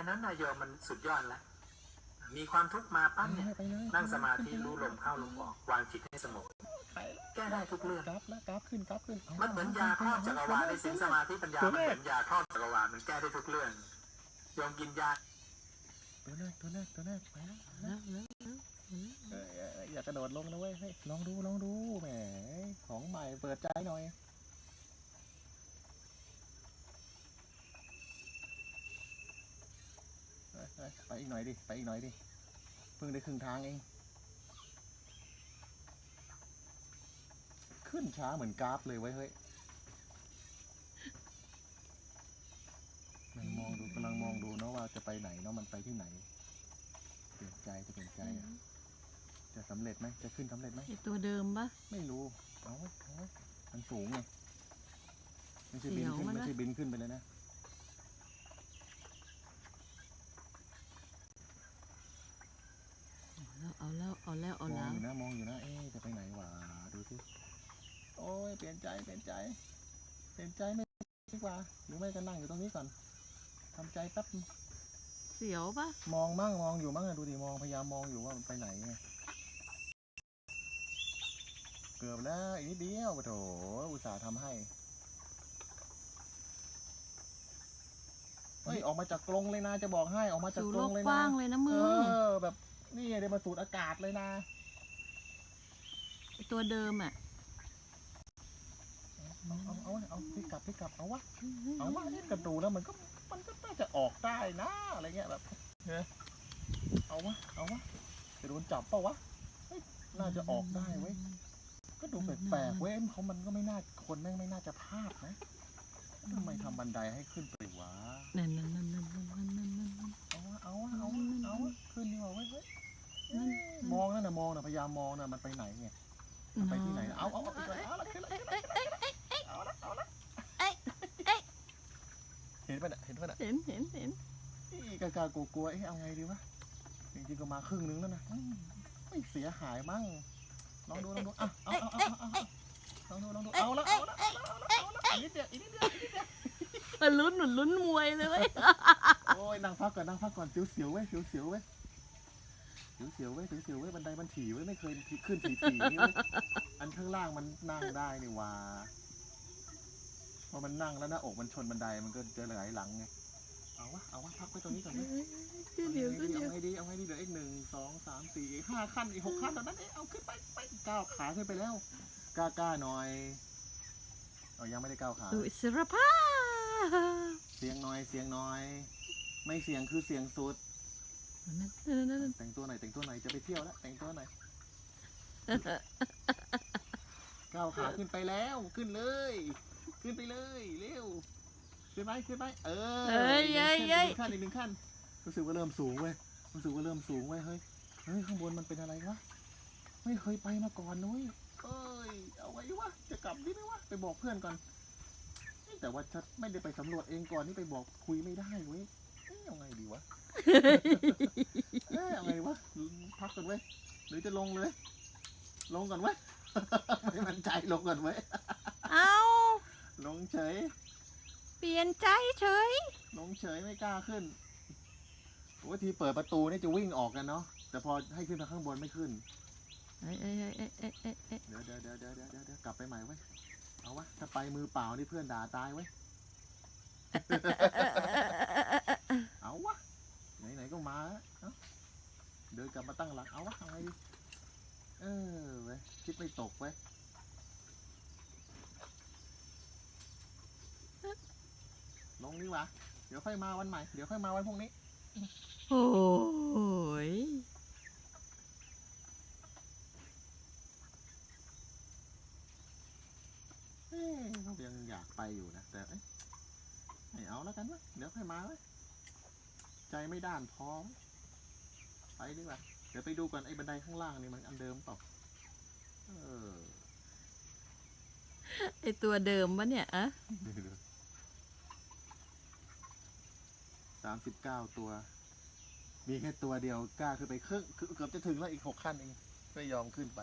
ค่นั้นนายโยมมันสุดยอดแล้ว มีความทุกข์มาปั๊บเนี่ยไปเลยนั่งสมาธิรู้ลมเข้าลมออกวางจิตให้สงบไปแล้วแก้ได้ทุกเรื่องกราฟแล้วกราฟขึ้นกราฟขึ้นามันเหมือนยาครอบจักรวาลในสินสมาธิปัญญามันเหมือนยาครอบจักรวาลมันแก้ได้ทุกเรื่องโยมกินยาตัวแรกตัวแรกตัวแรกไปแล้วไปแล้วแล้วแล้วแล้วเอ้ยเอ้ยเอ้ยอย่ากระโดดลงนะเว้ยเฮ้ยลองดูลองดูแหมของใหม่เปิดใจหน่อยเอ้ยเอ้ย ไปอีกหน่อยดิ ไปอีกหน่อยดิ เพิ่งได้ครึ่งทางเอง ขึ้นช้าเหมือนกราฟเลยเว้ยเฮ้ยกำลังมองดูกำลังมองดูเนาะว่าจะไปไหนเนาะมันไปที่ไหนเปลี่ยนใจจะเปลี่ยนใจอะจะสำเร็จไหมจะขึ้นสำเร็จไหม ไอตัวเดิมปะ ไม่รู้ เอาไว้เอาไว้มันสูงไง ไม่ใช่บินเสียวขึ้นมันไม่นะใช่บินขึ้นไปเลยนะ เอาแล้วเอาแล้วเอามอแล้งวอยู่นะมองอยู่นะเอ๊ะจะไปไหนวะดูสิโอ้ยเปลี่ยนใจเปลี่ยนใจ เปลี่ยนใจไม่ดีกว่าหรือไม่ก็นั่งอยู่ตรงนี้ก่อนทำใจแป๊บนึงเสียวปะมองมั่งมองอยู่มั่งอะดูดิมองพยายามมองอยู่ว่ามันไปไหนไงเกือบแล้วอีกนิดเดียวโถอุตส่าห์ทำให้เฮ้ยออกมาจากกรงเลยนะจะบอกให้ออกมาจากสู่กโลรงกเลยกนะว้างเลยนะเอมึงอแบบ นี่เดี๋ยวมาสูดอากาศเลยนะไอตัวเดิมอะ เอาเอาเอาเอาพลิกกลับพลิกกลับเอาวะเอาวะนี่กระดูแล้วมันก็มันก็น่าจะออกได้นะอะไรเงี้ยแบบเฮ้ยเอาวะเอาวะจะโดนจับเปล่าวะเฮ้ยน่าจะออกได้เว้ยก็ดูแปลกๆเว้ยเขามันก็ไม่น่าคนแม่งไม่น่าจะพลาดนะทำไมทำบันไดให้ขึ้นไปวะายามมองน่ะมันไปไหนไงมันไปที่ไหนนะเอาเอาเอาอีกแล้วเอาละขึ้นละขึ้นละขึ้นละเอาละเอาละเห็นปะเนี่ยเห็นปะเนี่ยเห็นเห็นเห็นอีกากากลัวกลัวๆเอ๊ะเอาไงดีวะจริงๆก็มาครึ่งนึงแล้วนะอืมไม่เสียหายมั้งลองดูลองดูอะเอาเอาเอาเอาเอาลองดูลองดูเอาละเอาละเอาละเอาละเอาละอีกนิดเดียวอีกนิดเดียวอีกนิดเดียวมันลุ้นเหมือนลุ้นมวยเลยเว้ยโอ้ยนั่งพักก่อนนั่งพักก่อนเสียวๆเว้ยเสียวๆเว้ย เสียวๆเว้ยเสียวๆเว้ยบันไดมันถี่เว้ยไม่เคยขึ้นถี่ๆนี่เว้ยอันข้างล่างมันนั่งได้นี่หว่าพอมันนั่งแล้วหน้าอกมันชนบันไดมันก็จะไหลหลังไงเอาวะเอาวะพักไว้ตรงนี้ก่อนไหมขึ้นเดี๋ยวขึ้นเดี๋ยวเอาไงดีเอาไงดีเหลืออีกหนึ่งสองสามสี่ห้าขั้นอีกหกขั้นตอนนั้นเองเอาขึ้นไปไปก้าวขาขึ้นไปแล้วกล้ากล้าหน่อยเอายังไม่ได้ก้าวขาสู่อิสรภาพเสียงหน่อยเสียงหน่อย ไม่เสียงคือเสียงสุดนั่นนั่นนั่น แต่งตัวหน่อยแต่งตัวหน่อยจะไปเที่ยวแล้วแต่งตัวหน่อยก้าวขาขึ้นไปแล้วขึ้นเลย ขึ้นไปเลยเร็วขึ้นไหมขึ้นไหมเออเอ้ยอีกหเอ้ยนึ่งเอ้ยขั้นอีกหนึ่งขั้นรู้สึกว่าเริ่มสูงเว้ยรู้สึกว่าเริ่มสูงเว้ยเฮ้ยเฮ้ยข้างบนมันเป็นอะไรวะไม่เคยไปมาก่อนนุ้ยเอ้ยเอาไว้วะจะกลับดีไหมวะไปบอกเพื่อนก่อนเอ้ยแต่ว่าฉันไม่ได้ไปสำรวจเองก่อนนี่ไปบอกคุยไม่ได้เว้ยเอ้ยเอาไงดีวะ เอ้ยเอาไงวะ พักก่อนเว้ยหรือจะลงเลย ลงก่อนเว้ย ไม่มั่นใจลงก่อนเว้ย เอาลงเฉย เปลี่ยนใจเฉย ลงเฉยไม่กล้าขึ้นโอ้ยทีเปิดประตูนี่จะวิ่งออกกันเนาะ แต่พอให้ขึ้นทางข้างบนไม่ขึ้น เอ้ยเอ้ยเอ้ยเอ้ยเอ้ยเอ้ยเอ้ยเดี๋ยวเดี๋ยวเดี๋ยวเดี๋ยวเดี๋ยวเดี๋ยวเดี๋ยวกลับไปใหม่เว้ย เอาวะ ถ้าไปมือเปล่านี่เพื่อนด่าตายเว้ย เอาวะไหนๆก็มาแล้วเอ้าเดินกลับมาตั้งหลักเอาวะเอาไงดีเออเว้ยคิด ไม่ตกเว้ยลงนี่วะ เดี๋ยวค่อยมาวันใหม่ เดี๋ยวค่อยมาวันพรุ่งนี้ โอ้ยเอ้ยเรายังอยากไปอยู่นะ แต่เอ้ยไม่เอาแล้วกันวะเดี๋ยวค่อยมาเว้ยใจไม่ด้านพอเว้ยไปดีกว่า เดี๋ยวไปดูก่อนไอ้บันไดข้างล่างนี่มันอันเดิมเปล่าเออ ไอตัวเดิมวะเนี่ยอะสามสิบเก้าตัว มีแค่ตัวเดียวกล้าขึ้นไปครึ่งเกือบจะถึงแล้วอีกหกขั้นเองไม่ยอมขึ้นไป